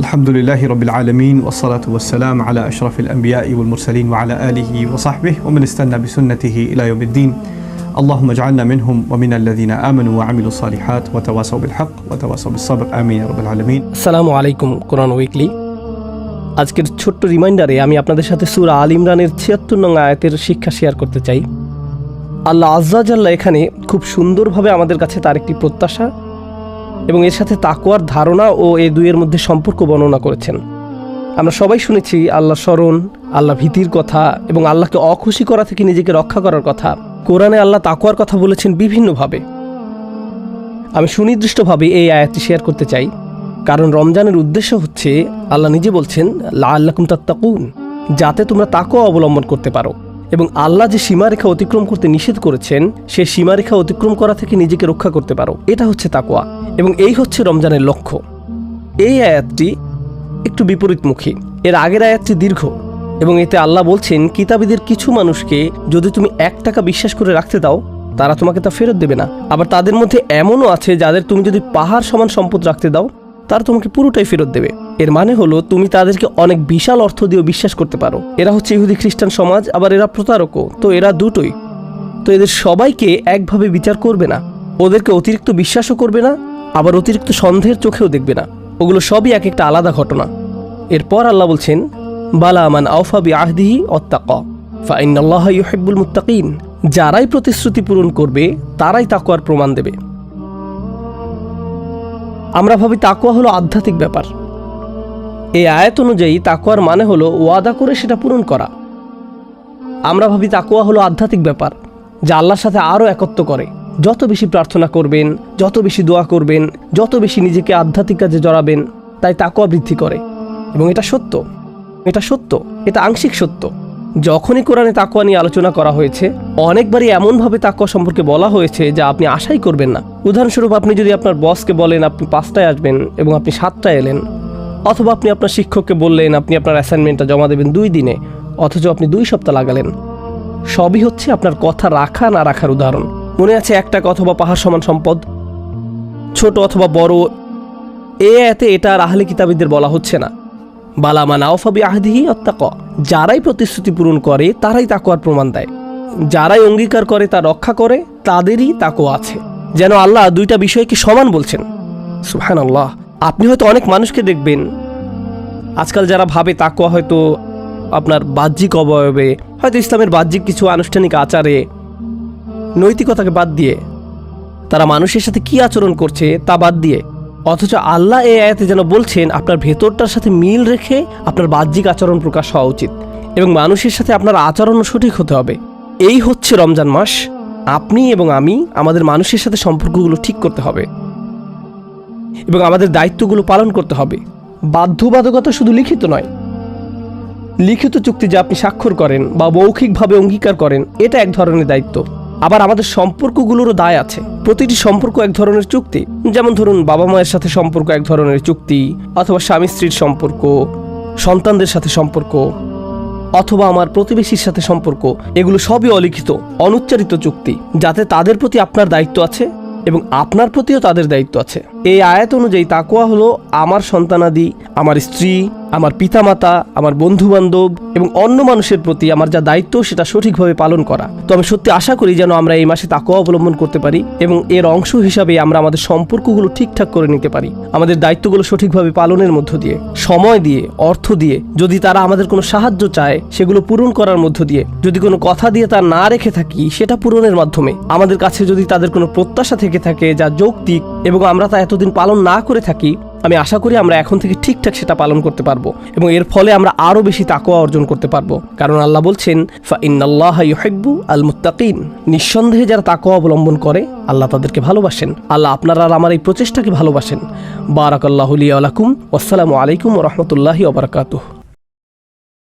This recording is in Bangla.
الحمد لله رب العالمين والصلاة والسلام على أشرف الأنبياء والمرسلين وعلى آله وصحبه ومن استنى بسنته إلى يوم الدين اللهم اجعلنا منهم ومن الذين آمنوا وعملوا الصالحات وتواصوا بالحق وتواصوا بالصبر آمين يا رب العالمين আসসালামু আলাইকুম কোরআন উইকলি আজকের ছোট্ট রিমাইন্ডারে আমি আপনাদের সাথে সুরা আল ইমরানের ছিয়াত্তর নং আয়াতের শিক্ষা শেয়ার করতে চাই আল্লাহ আজ্জাজাল্লাহ এখানে খুব সুন্দরভাবে আমাদের কাছে তার একটি প্রত্যাশা এবং এর সাথে তাকুয়ার ধারণা ও এ দুইয়ের মধ্যে সম্পর্ক বর্ণনা করেছেন। আমরা সবাই শুনেছি আল্লাহ স্মরণ আল্লাহ ভীতির কথা এবং আল্লাহকে অখুশি করা থেকে নিজেকে রক্ষা করার কথা। কোরআনে আল্লাহ তাকুয়ার কথা বলেছেন বিভিন্নভাবে। আমি সুনির্দিষ্টভাবে এই আয়াতটি শেয়ার করতে চাই। কারণ রমজানের উদ্দেশ্য হচ্ছে, আল্লাহ নিজে বলছেন লা আল্লাকুম তাত্তাকুন যাতে তোমরা তাকও অবলম্বন করতে পারো। এবং আল্লাহ যে সীমারেখা অতিক্রম করতে নিষেধ করেছেন, সে সীমারেখা অতিক্রম করা থেকে নিজেকে রক্ষা করতে পারো। এটা হচ্ছে তাকোয়া এবং এই হচ্ছে রমজানের লক্ষ্য। এই আয়াতটি একটু বিপরীতমুখী। এর আগের আয়াতটি দীর্ঘ। এবং এতে আল্লাহ বলছেন, কিতাবীদের কিছু মানুষকে যদি তুমি এক টাকা বিশ্বাস করে রাখতে দাও, তারা তোমাকে তা ফেরত দেবে না। আবার তাদের মধ্যে এমনও আছে, যাদের তুমি যদি পাহাড় সমান সম্পদ রাখতে দাও, তারা তোমাকে পুরোটাই ফেরত দেবে। এর মানে হলো তুমি তাদেরকে অনেক বিশাল অর্থ দিয়েও বিশ্বাস করতে পারো। এরা হচ্ছে ইহুদি খ্রিস্টান সমাজ, আবার এরা প্রতারকও। তো এরা দুটোই। তো এদের সবাইকে একভাবে বিচার করবে না। ওদেরকে অতিরিক্ত বিশ্বাসও করবে না, আবার অতিরিক্ত সন্দেহের চোখেও দেখবে না। ওগুলো সবই এক একটা আলাদা ঘটনা। এরপর আল্লাহ বলছেন, বালা আমান আউফা বি আহদিহি অত্তাক ফাইনাল্লাহ ইউহিব্বুল মুত্তাকিন। যারাই প্রতিশ্রুতি পূরণ করবে, তারাই তাকুয়ার প্রমাণ দেবে। আমরা ভাবি তাকুয়া হলো আধ্যাত্মিক ব্যাপার। এই আয়াত অনুযায়ী তাকুয়ার মানে হলো ওয়াদা করে সেটা পূরণ করা। আমরা ভাবি তাকুয়া হলো আধ্যাত্মিক ব্যাপার, যা আল্লাহর সাথে আরও একত্ব করে। যত বেশি প্রার্থনা করবেন, যত বেশি দোয়া করবেন, যত বেশি নিজেকে আধ্যাত্মিক কাজে জড়াবেন, তাই তাকুয়া বৃদ্ধি করে। এবং এটা সত্য। এটা সত্য। এটা আংশিক সত্য। যখনই কোরআনে তাকুয়া নিয়ে আলোচনা করা হয়েছে, অনেকবারই এমনভাবে তাকুয়া সম্পর্কে বলা হয়েছে যা আপনি আশাই করবেন না। উদাহরণস্বরূপ আপনি যদি আপনার বসকে বলেন, আপনি পাঁচটায় আসবেন এবং আপনি সাতটায় এলেন অথবা আপনি আপনার শিক্ষককে বললেন, আপনি আপনার অ্যাসাইনমেন্টটা জমা দেবেন দুই দিনে, অথচ আপনি দুই সপ্তাহ লাগালেন। সবই হচ্ছে আপনার কথা রাখা না রাখার উদাহরণ। মনে আছে এক টাকা অথবা পাহাড় সমান সম্পদ? ছোট অথবা বড়? এ এতে এটা আর আহলে কিতাবীদের বলা হচ্ছে না। বালামা নাওফাবি আহদিহি অত্যাক যারাই প্রতিশ্রুতি পূরণ করে, তারাই তাকোয়ার প্রমাণ দেয়। যারাই অঙ্গীকার করে, তা রক্ষা করে, তাদেরই তাকো আছে। যেন আল্লাহ দুইটা বিষয়কে সমান বলছেন। সুহান আল্লাহ আপনি হয়তো অনেক মানুষকে দেখবেন। আজকাল যারা ভাবে তাকোয়া হয়তো আপনার বাহ্যিক অবয়বে, হয়তো ইসলামের বাহ্যিক কিছু আনুষ্ঠানিক আচারে, নৈতিকতাকে বাদ দিয়ে তারা মানুষের সাথে কি আচরণ করছে তা বাদ দিয়ে, অথচ আল্লাহ এই আয়াতে যেন বলছেন, আপনার ভেতরটার সাথে মিল রেখে আপনার বাহ্যিক আচরণ প্রকাশ হওয়া উচিত এবং মানুষের সাথে আপনার আচরণও সঠিক হতে হবে। এই হচ্ছে রমজান মাস। আপনি এবং আমি আমাদের মানুষের সাথে সম্পর্কগুলো ঠিক করতে হবে। এবং আমাদের দায়িত্বগুলো পালন করতে হবে। বাধ্যবাধকতা শুধু লিখিত নয়। লিখিত চুক্তি যা আপনি স্বাক্ষর করেন বা মৌখিকভাবে অঙ্গীকার করেন, এটা এক ধরনের দায়িত্ব। আবার আমাদের সম্পর্কগুলোরও দায় আছে। প্রতিটি সম্পর্ক এক ধরনের চুক্তি। যেমন ধরুন, বাবা মায়ের সাথে সম্পর্ক এক ধরনের চুক্তি, অথবা স্বামী স্ত্রীর সম্পর্ক, সন্তানদের সাথে সম্পর্ক, অথবা আমার প্রতিবেশীর সাথে সম্পর্ক। এগুলো সবই অলিখিত, অনুচ্চারিত চুক্তি। যাতে তাদের প্রতি আপনার দায়িত্ব আছে এবং আপনার প্রতিও তাদের দায়িত্ব আছে। এই আয়াত অনুযায়ী তাকুয়া হলো আমার সন্তানাদি, আমার স্ত্রী, আমার পিতামাতা, আমার বন্ধু বান্ধব এবং অন্য মানুষের প্রতি আমার যা দায়িত্ব সেটা সঠিকভাবে পালন করা। তো আমি সত্যি আশা করি যেন আমরা এই মাসে তাকুয়া অবলম্বন করতে পারি এবং এর অংশ হিসাবে আমরা আমাদের সম্পর্কগুলো ঠিকঠাক করে নিতে পারি, আমাদের দায়িত্বগুলো সঠিকভাবে পালনের মধ্য দিয়ে, সময় দিয়ে, অর্থ দিয়ে। যদি তারা আমাদের কোনো সাহায্য চায়, সেগুলো পূরণ করার মধ্য দিয়ে। যদি কোনো কথা দিয়ে তা না রেখে থাকি, সেটা পূরণের মাধ্যমে। আমাদের কাছে যদি তাদের কোনো প্রত্যাশা থেকে থাকে, যা যৌক্তিক এবং আমরা তা এতদিন পালন না করে থাকি, আমি আশা করি আমরা এখন থেকে ঠিকঠাক সেটা পালন করতে পারব এবং এর ফলে আমরা আরও বেশি তাকোয়া অর্জন করতে পারব। কারণ আল্লাহ বলছেন ফা ইন্নাল্লাহ ইউহিব্বু আল মুত্তাকিন নিঃসন্দেহে যারা তাকোয়া অবলম্বন করে, আল্লাহ তাদেরকে ভালোবাসেন। আল্লাহ আপনারা আমার এই প্রচেষ্টাকে ভালোবাসেন। বারাকাল্লাহুলিয়া আলাকুম আসসালামু আলাইকুম রহমতুল্লাহি ওবরাকাতুহ